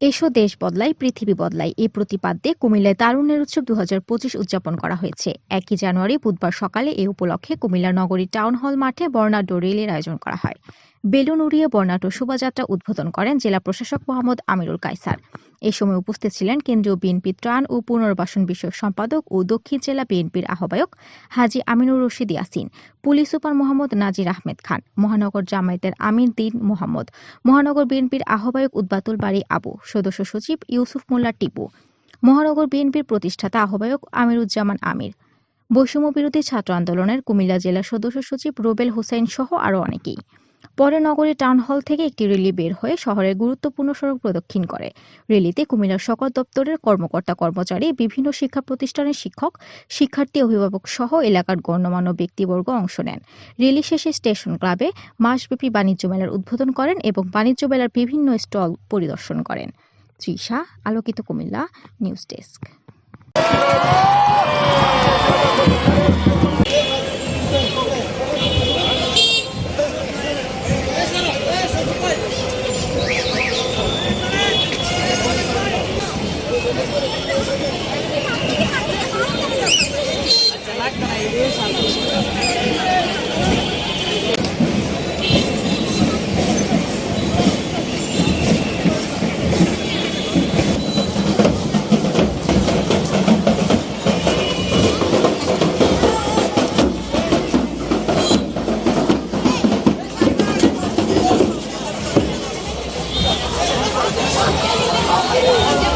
এসো, দেশ বদলাই, পৃথিবী বদলাই। এই প্রতিপাদ্যে কুমিল্লায় তারুণ্যের উৎসব দু হাজার পঁচিশ উদযাপন করা হয়েছে। একই জানুয়ারি, বুধবার সকালে এ উপলক্ষে কুমিল্লা নগরী টাউন হল মাঠে বর্ণাঢ্য রেলের আয়োজন করা হয়। বেলুন উড়িয়ে বর্ণাঢ্য শোভাযাত্রা উদ্বোধন করেন জেলা প্রশাসক মোহাম্মদ আমিরুল কায়সার। এ সময় উপস্থিত ছিলেন কেন্দ্রীয় বিএনপি ত্রাণ ও পুনর্বাসন বিষয়ক সম্পাদক ও দক্ষিণ জেলা বিএনপির আহ্বায়ক হাজি আমিনুর রশিদ ইয়াসিন, পুলিশ সুপার মোহাম্মদ নাজির আহমেদ খান, মহানগর জামায়াতের আমির দিন মোহাম্মদ, মহানগর বিএনপির আহ্বায়ক উদ্বাতুল বাড়ি আবু, সদস্য সচিব ইউসুফ মোল্লা টিপু, মহানগর বিএনপির প্রতিষ্ঠাতা আহ্বায়ক আমিরুজ্জামান আমির। বৈষম্য বিরোধী ছাত্র আন্দোলনের কুমিল্লা জেলা সদস্য সচিব রোবেল হোসেন সহ আরও অনেকেই। পরে নগরী টাউন হল থেকে একটি রেলি বের হয়ে শহরের গুরুত্বপূর্ণ সড়ক প্রদক্ষিণ করে। রেলিতে কুমিল্লার সকল দপ্তরের কর্মকর্তা, কর্মচারী, বিভিন্ন শিক্ষা প্রতিষ্ঠানের শিক্ষক, শিক্ষার্থী, অভিভাবক সহ এলাকার গণ্যমান্য ব্যক্তিবর্গ অংশ নেন। রেলি শেষে স্টেশন ক্লাবে মাসব্যাপী বাণিজ্য মেলার উদ্বোধন করেন এবং বাণিজ্য মেলার বিভিন্ন স্টল পরিদর্শন করেন। Trisha, Alokito Cumilla, news desk. Oh, my God.